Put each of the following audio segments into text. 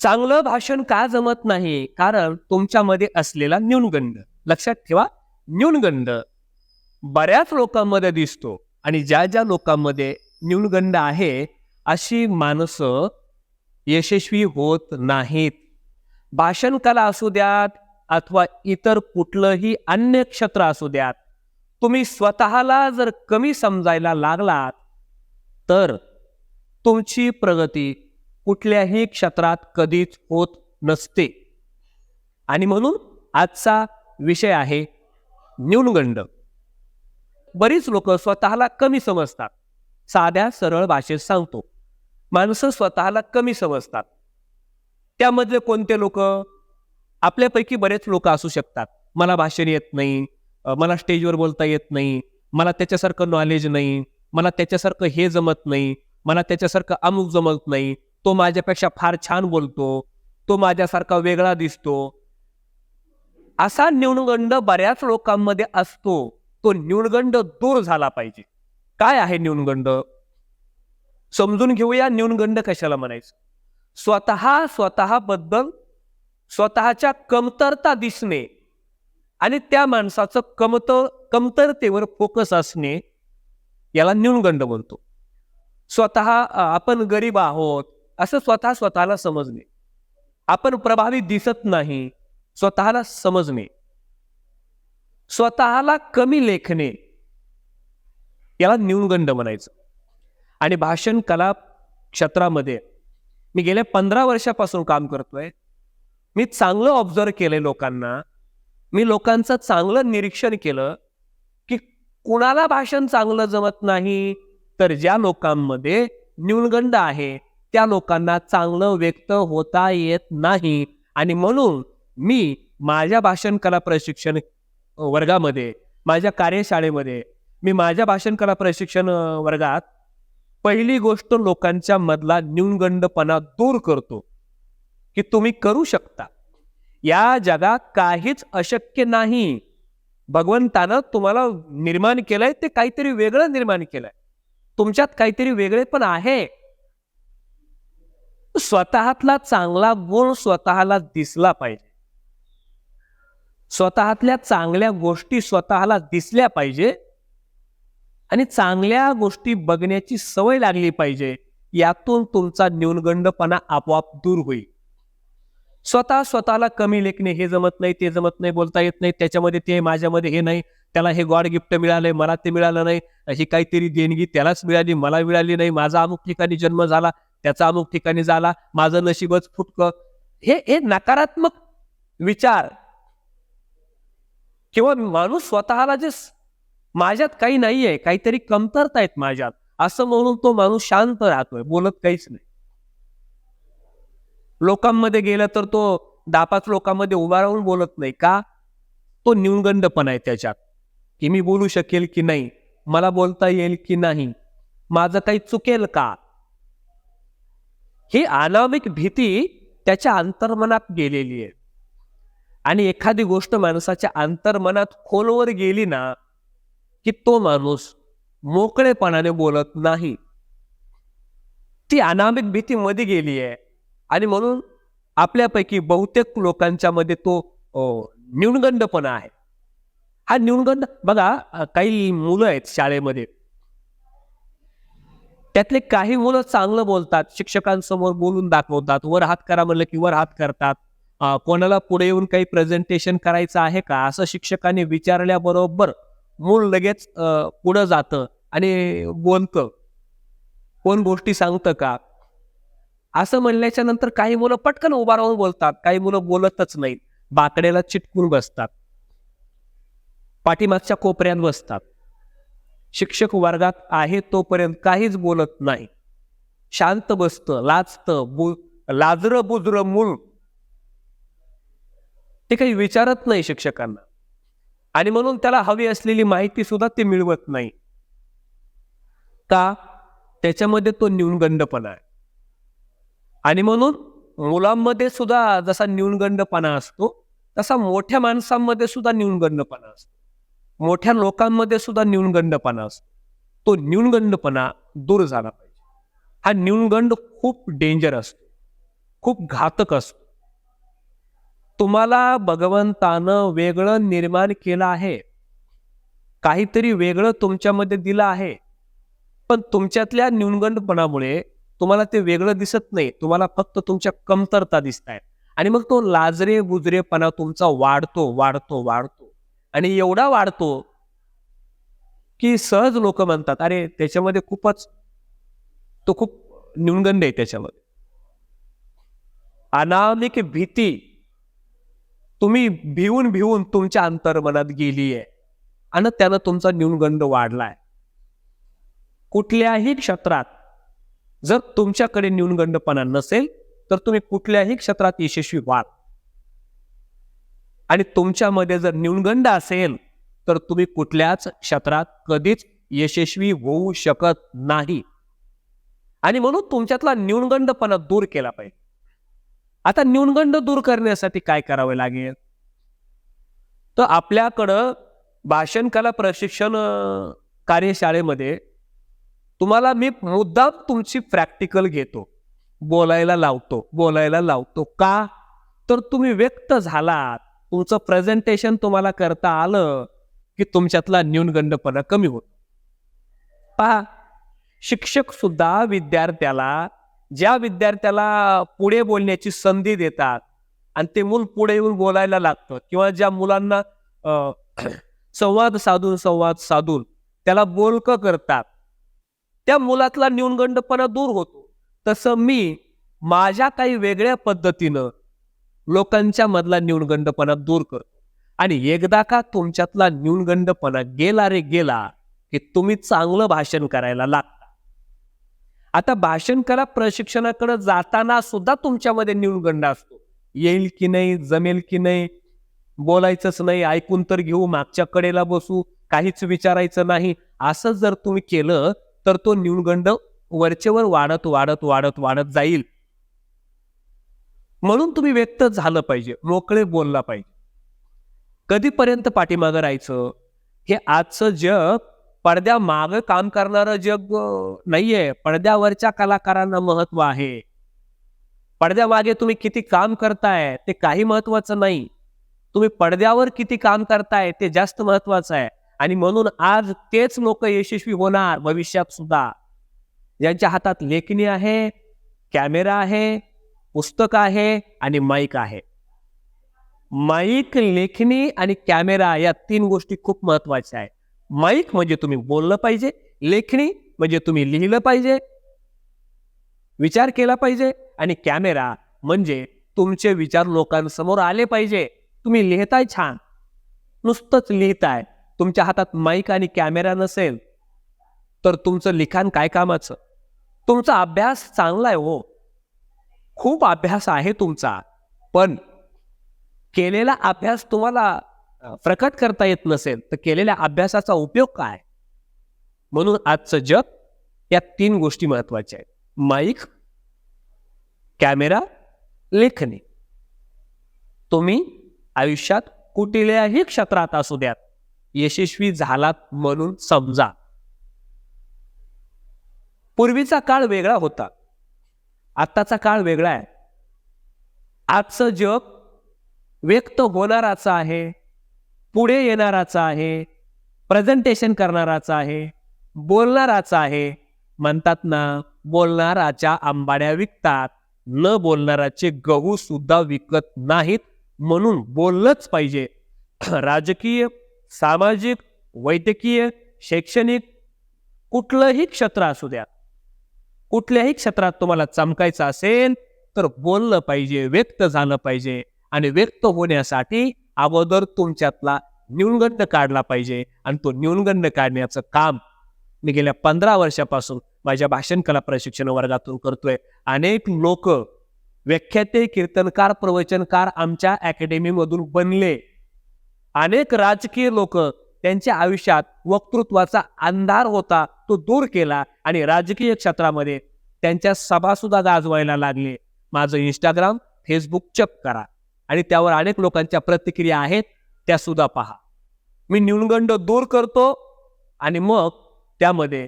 चांगलं भाषण का जमत नाही? कारण तुमच्यामध्ये असलेला न्यूनगंध. लक्षात ठेवा न्यूनगंध बऱ्याच लोकांमध्ये दिसतो आणि ज्या ज्या लोकांमध्ये न्यूनगंध आहे अशी माणसं यशस्वी होत नाहीत. भाषण कला असू द्यात अथवा इतर कुठलंही अन्य क्षेत्र असू द्यात तुम्ही स्वतःला जर कमी समजायला लागलात तर तुमची प्रगती कुठल्याही क्षेत्रात कधीच होत नसते. आणि म्हणून आजचा विषय आहे न्यूनगंड. बरीच लोक स्वतःला कमी समजतात. साध्या सरळ भाषेत सांगतो. माणसं स्वतःला कमी समजतात. त्यामधले कोणते लोक? आपल्यापैकी बरेच लोक असू शकतात. मला भाषण येत नाही मला स्टेजवर बोलता येत नाही मला त्याच्यासारखं नॉलेज नाही मला त्याच्यासारखं हे जमत नाही मला त्याच्यासारखं अमुक जमत नाही तो माझ्यापेक्षा फार छान बोलतो तो माझ्यासारखा वेगळा दिसतो. असा न्यूनगंड बऱ्याच लोकांमध्ये असतो तो न्यूनगंड दूर झाला पाहिजे. काय आहे न्यूनगंड? समजून घेऊया न्यूनगंड कशाला म्हणायचं. स्वतः स्वतःबद्दल स्वतःच्या कमतरता दिसणे आणि त्या माणसाचं कमत कमतरतेवर फोकस असणे याला न्यूनगंड म्हणतो स्वतः आपण गरीब आहोत असं स्वतः स्वतःला समजणे. आपण प्रभावी दिसत नाही स्वतःला समजणे. स्वतःला कमी लेखणे. याला न्यूनगंड म्हणायचं. आणि भाषण कला क्षेत्रामध्ये मी गेल्या पंधरा वर्षापासून काम करतोय. मी चांगलं ऑब्झर्व केलंय लोकांना. मी लोकांचं चांगलं निरीक्षण केलं की कुणाला भाषण चांगलं जमत नाही तर ज्या लोकांमध्ये न्यूनगंड आहे त्या लोकांना चांगलं व्यक्त होता येत नाही. आणि म्हणून मी माझ्या भाषण कला प्रशिक्षण वर्गामध्ये माझ्या कार्यशाळेमध्ये मी माझ्या भाषण कला प्रशिक्षण वर्गात पहिली गोष्ट लोकांच्या मधला न्यूनगंडपणा दूर करतो की तुम्ही करू शकता. या जगात काहीच अशक्य नाही. भगवंतानं तुम्हाला निर्माण केलंय ते काहीतरी वेगळं निर्माण केलंय. तुमच्यात काहीतरी वेगळे पण आहे. स्वतःतला चांगला गुण स्वतःला दिसला पाहिजे. स्वतःतल्या चांगल्या गोष्टी स्वतःला दिसल्या पाहिजे आणि चांगल्या गोष्टी बघण्याची सवय लागली पाहिजे. यातून तुमचा न्यूनगंडपणा आपोआप दूर होईल. स्वतः स्वतःला कमी लेखणे हे जमत नाही ते जमत नाही बोलता येत नाही त्याच्यामध्ये ते माझ्यामध्ये हे नाही त्याला हे गॉड गिफ्ट मिळालंय मला ते मिळालं नाही अशी काहीतरी देणगी त्यालाच मिळाली मला मिळाली नाही माझा अमुक ठिकाणी जन्म झाला त्याचा अमुक ठिकाणी झाला माझं नशीबच फुटकं. हे हे नकारात्मक विचार. किंवा माणूस स्वतःला जे माझ्यात काही नाहीये काहीतरी कमतरता आहेत माझ्यात असं म्हणून तो माणूस शांत राहतोय बोलत काहीच नाही. लोकांमध्ये गेला तर तो दहा पाच लोकांमध्ये उभा राहून बोलत नाही का? तो न्यूनगंडपणा आहे त्याच्यात की मी बोलू शकेल की नाही मला बोलता येईल की नाही माझं काही चुकेल का? ही अनामिक भीती त्याच्या अंतर्मनात गेलेली आहे. आणि एखादी गोष्ट माणसाच्या अंतर्मनात खोलवर गेली ना की तो माणूस मोकळेपणाने बोलत नाही. ती अनामिक भीती मध्ये गेली आहे. आणि म्हणून आपल्यापैकी बहुतेक लोकांच्या मध्ये तो न्यूनगंडपणा आहे. हा न्यूनगंड बघा काही मुलं आहेत शाळेमध्ये. त्यातले काही मुलं चांगलं बोलतात शिक्षकांसमोर बोलून दाखवतात वर हात करा म्हणलं की वर हात करतात. कोणाला पुढे येऊन काही प्रेझेंटेशन करायचं आहे का? असं शिक्षकांनी विचारल्याबरोबर मूल लगेच पुढं जातं आणि बोलतं. कोण गोष्टी सांगतं का? असं म्हणल्याच्या नंतर काही मुलं पटकन उभा राहून बोलतात. काही मुलं बोलतच नाहीत. बाकड्याला चिटकून बसतात. पाठीमागच्या कोपऱ्यात बसतात. शिक्षक वर्गात आहे तोपर्यंत काहीच बोलत नाही. शांत बसतं लाजतं बु लाजरं बुजरं मूल. ते काही विचारत नाही शिक्षकांना. आणि म्हणून त्याला हवी असलेली माहिती सुद्धा ते मिळवत नाही. का? त्याच्यामध्ये तो न्यूनगंडपणा आहे. आणि म्हणून मुलांमध्ये सुद्धा जसा न्यूनगंडपणा असतो तसा मोठ्या माणसांमध्ये सुद्धा न्यूनगंडपणा असतो. मोठ्या लोकांमध्ये सुद्धा न्यूनगंडपणा असतो. तो न्यूनगंडपणा दूर झाला पाहिजे. हा न्यूनगंड खूप डेंजर असतो. खूप घातक असतो. तुम्हाला भगवंतानं वेगळं निर्माण केलं आहे. काहीतरी वेगळं तुमच्यामध्ये दिलं आहे. पण तुमच्यातल्या न्यूनगंडपणामुळे तुम्हाला ते वेगळं दिसत नाही. तुम्हाला फक्त तुमच्या कमतरता दिसत आहेत आणि मग तो लाजरे बुजरेपणा तुमचा वाढतो वाढतो वाढतो. आणि एवढा वाढतो की सहज लोक म्हणतात अरे त्याच्यामध्ये खूपच तो खूप न्यूनगंड आहे त्याच्यामध्ये. अनामिक भीती तुम्ही भिवून भिवून तुमच्या अंतर्मनात गेली आहे आणि त्यानं तुमचा न्यूनगंड वाढलाय. कुठल्याही क्षेत्रात जर तुमच्याकडे न्यूनगंडपणा नसेल तर तुम्ही कुठल्याही क्षेत्रात यशस्वी व्हाल. आणि तुमच्यामध्ये जर न्यूनगंड असेल तर तुम्ही कुठल्याच क्षेत्रात कधीच यशस्वी होऊ शकत नाही. आणि म्हणून तुमच्यातला न्यूनगंडपणा दूर केला पाहिजे. आता न्यूनगंड दूर करण्यासाठी काय करावे लागेल? तर आपल्याकडं भाषण कला प्रशिक्षण कार्यशाळेमध्ये तुम्हाला मी मुद्दाम तुमची प्रॅक्टिकल घेतो. बोलायला लावतो बोलायला लावतो. का? तर तुम्ही व्यक्त झालात. तुमचं प्रेझेंटेशन तुम्हाला करता आलं की तुमच्यातला न्यूनगंडपणा कमी होत. पहा शिक्षक सुद्धा विद्यार्थ्याला ज्या विद्यार्थ्याला पुढे बोलण्याची संधी देतात आणि ते मूल पुढे येऊन बोलायला लागतं किंवा ज्या मुलांना अं, संवाद साधून संवाद साधून त्याला बोलकं करतात त्या मुलातला न्यूनगंडपणा दूर होतो. तसं मी माझ्या काही वेगळ्या पद्धतीनं लोकांच्या मधला न्यूनगंडपणा दूर कर. आणि एकदा का तुमच्यातला न्यूनगंडपणा गेला रे गेला की तुम्ही चांगलं भाषण करायला लागता. आता भाषण करा प्रशिक्षणाकडे जाताना सुद्धा तुमच्यामध्ये न्यूनगंड असतो. येईल की नाही जमेल की नाही बोलायचंच नाही ऐकून तर घेऊ मागच्या कडेला बसू काहीच विचारायचं नाही. असं जर तुम्ही केलं तर तो न्यूनगंड वरचेवर वाढत वाढत वाढत वाढत जाईल. म्हणून तुम्ही व्यक्त झालं पाहिजे मोकळे बोलला पाहिजे. कधीपर्यंत पाठीमागं राहायचं? हे आजचं जग पडद्यामागं काम करणारं जग नाहीये. पडद्यावरच्या कलाकारांना महत्त्व आहे. पडद्यामागे तुम्ही किती काम करताय ते काही महत्वाचं नाही. तुम्ही पडद्यावर किती काम करताय ते जास्त महत्वाचं आहे. आणि म्हणून आज तेच लोक यशस्वी होणार भविष्यात सुद्धा. ज्यांच्या हातात लेखणी आहे कॅमेरा आहे पुस्तक आहे आणि माईक आहे. माईक लेखणी आणि कॅमेरा या तीन गोष्टी खूप महत्त्वाच्या आहेत. माईक म्हणजे तुम्ही बोललं पाहिजे लेखणी म्हणजे तुम्ही लिहिलं पाहिजे विचार केला पाहिजे आणि कॅमेरा म्हणजे तुमचे विचार लोकांसमोर आले पाहिजे. तुम्ही लिहिताय छान. नुसतंच लिहिताय. तुमच्या हातात माईक आणि कॅमेरा नसेल तर तुमचं लिखाण काय कामाचं? तुमचा अभ्यास चांगला आहे हो. खूप अभ्यास आहे तुमचा पण केलेला अभ्यास तुम्हाला प्रकट करता येत नसेल तर केलेल्या अभ्यासाचा उपयोग काय? म्हणून आजचं जग या तीन गोष्टी महत्त्वाच्या आहेत. माईक कॅमेरा लेखणी. तुम्ही आयुष्यात कुठल्याही क्षेत्रात असू द्यात यशस्वी झालात म्हणून समजा. पूर्वीचा काळ वेगळा होता. आत्ताचा काळ वेगळा आहे. आजचं जग व्यक्त होणाराचं आहे पुढे येणाराचं आहे प्रेझेंटेशन करणाराचं आहे बोलणाराचं आहे. म्हणतात ना बोलणाराच्या आंबाड्या विकतात न बोलणाराचे गहू सुद्धा विकत नाहीत म्हणून बोललंच पाहिजे. राजकीय सामाजिक वैद्यकीय शैक्षणिक कुठलंही क्षेत्र असू द्या. कुठल्याही क्षेत्रात तुम्हाला चमकायचं असेल तर बोललं पाहिजे व्यक्त झालं पाहिजे आणि व्यक्त होण्यासाठी अगोदर तुमच्यातला न्यूनगंड काढला पाहिजे आणि तो न्यूनगंड काढण्याचं काम मी गेल्या पंधरा वर्षापासून माझ्या भाषण कला प्रशिक्षण वर्गातून करतोय. अनेक लोक व्याख्याते कीर्तनकार प्रवचनकार आमच्या अकॅडमीमधून बनले. अनेक राजकीय लोक त्यांच्या आयुष्यात वक्तृत्वाचा अंधार होता तो दूर केला आणि राजकीय क्षेत्रामध्ये त्यांच्या सभा सुद्धा गाजवायला लागले. माझं इंस्टाग्राम फेसबुक चेक करा आणि त्यावर अनेक लोकांच्या प्रतिक्रिया आहेत त्या सुद्धा पहा. मी न्यूनगंड दूर करतो आणि मग त्यामध्ये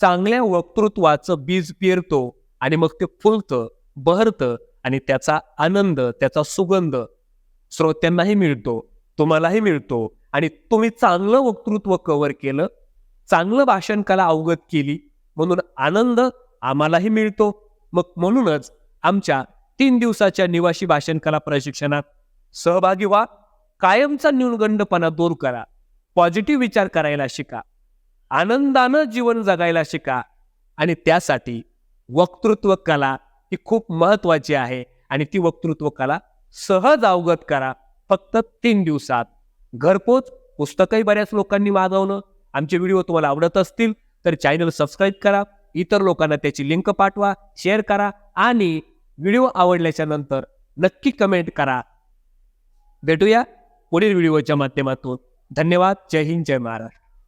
चांगल्या वक्तृत्वाचं बीज पेरतो आणि मग ते फुलतं बहरतं आणि त्याचा आनंद त्याचा सुगंध श्रोत्यांनाही मिळतो तुम्हालाही मिळतो. आणि तुम्ही चांगलं वक्तृत्व कव्हर केलं चांगलं भाषण कला अवगत केली म्हणून आनंद आम्हालाही मिळतो. मग म्हणूनच आमच्या तीन दिवसाच्या निवासी भाषण कला प्रशिक्षणात सहभागी व्हा कायमचा न्यूनगंडपणा दूर करा पॉझिटिव्ह विचार करायला शिका आनंदानं जीवन जगायला शिका आणि त्यासाठी वक्तृत्व कला ही खूप महत्वाची आहे आणि ती वक्तृत्व कला सहज अवगत करा फक्त तीन दिवसात. घरपोच पुस्तकही बऱ्याच लोकांनी मागवणं आमचे व्हिडिओ तुम्हाला आवडत असतील तर चॅनल सबस्क्राईब करा. इतर लोकांना त्याची लिंक पाठवा शेअर करा आणि व्हिडिओ आवडल्याच्या नंतर नक्की कमेंट करा. भेटूया पुढील व्हिडिओच्या माध्यमातून. धन्यवाद. जय हिंद जय महाराष्ट्र.